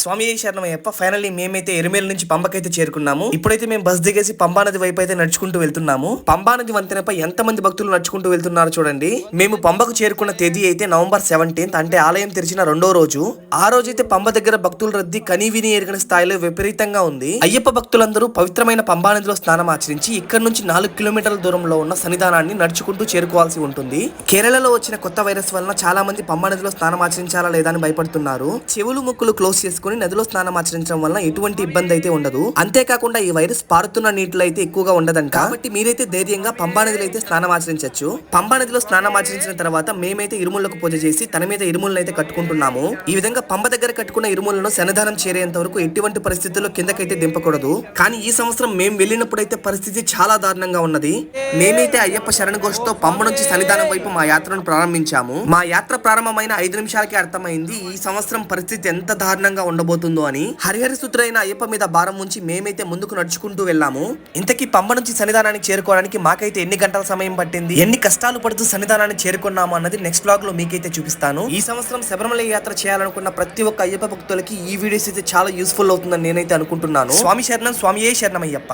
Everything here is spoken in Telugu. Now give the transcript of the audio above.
స్వామి శరణమయ్యప్ప ఫైనల్లీ మేమైతే ఎరుమేల నుంచి పంబకైతే చేరుకున్నాము. ఇప్పుడైతే మేము బస్ దిగేసి పంబా నది వైపు అయితే నడుచుకుంటూ వెళ్తున్నాము. పంబా నది వంతెనపై ఎంత మంది భక్తులు నడుచుకుంటూ వెళ్తున్నారు చూడండి. మేము పంబకు చేరుకున్న తేదీ అయితే నవంబర్ సెవెంటీన్త్ అంటే ఆలయం తెరిచిన రెండో రోజు. ఆ రోజు అయితే పంబ దగ్గర భక్తుల రద్దీ కనీవిని ఎరగని స్థాయిలో విపరీతంగా ఉంది. అయ్యప్ప భక్తులందరూ పవిత్రమైన పంబా నదిలో స్నానం ఆచరించి ఇక్కడ నుంచి నాలుగు కిలోమీటర్ల దూరంలో ఉన్న సన్నిధానాన్ని నడుచుకుంటూ చేరుకోవాల్సి ఉంటుంది. కేరళలో వచ్చిన కొత్త వైరస్ వలన చాలా మంది పంబా నదిలో స్నానం ఆచరించాలా లేదా అని భయపడుతున్నారు. చెవులు ముక్కులు క్లోజ్ చేసుకుని నదిలో స్నానం ఆచరించడం వల్ల ఎటువంటి ఇబ్బంది అయితే ఉండదు. అంతేకాకుండా ఈ వైరస్ పారుతున్న నీటిలో అయితే ఎక్కువగా ఉండదంట. కాబట్టి మీరైతే ధైర్యంగా పంబా నదిలో అయితే స్నానం ఆచరించవచ్చు పంబా నదిలో స్నానం ఆచరించిన తర్వాత మేమైతే ఇరుములకు పూజ చేసి తన మీద ఇరుములను అయితే కట్టుకుంటున్నాము. ఈ విధంగా పంబ దగ్గర కట్టుకున్న ఇరుములను సన్నిధానం చేరేంత వరకు ఎటువంటి పరిస్థితుల్లో కిందకైతే దింపకూడదు. కానీ ఈ సంవత్సరం మేము వెళ్ళినప్పుడైతే పరిస్థితి చాలా దారుణంగా ఉన్నది. మేమైతే అయ్యప్ప శరణ ఘోషతో పంబ నుంచి సన్నిధానం వైపు మా యాత్రను ప్రారంభించాము. మా యాత్ర ప్రారంభమైన ఐదు నిమిషాలకే అర్థమైంది. ఈ సంవత్సరం పరిస్థితి ఎంత దారుణంగా ఉండబోతుందో అని హరిహరి సుతుడైన అయ్యప్ప మీద భారం ఉంచి మేమైతే ముందుకు నడుచుకుంటూ వెళ్ళాము. ఇంతకీ పంబ నుంచి సన్నిధానానికి చేరుకోవడానికి మాకైతే ఎన్ని గంటల సమయం పట్టింది? ఎన్ని కష్టాలు పడుతూ సన్నిధానాన్ని చేరుకున్నాము అన్నది నెక్స్ట్ బ్లాగ్లో మీకైతే చూపిస్తాను. ఈ సంవత్సరం శబరిమల యాత్ర చేయాలనుకున్న ప్రతి ఒక్క అయ్యప్ప భక్తులకి ఈ వీడియోస్ అయితే చాలా యూస్ఫుల్ అవుతుందని నేనైతే అనుకుంటున్నాను. స్వామి శరణం స్వామియే శరణం అయ్యప్ప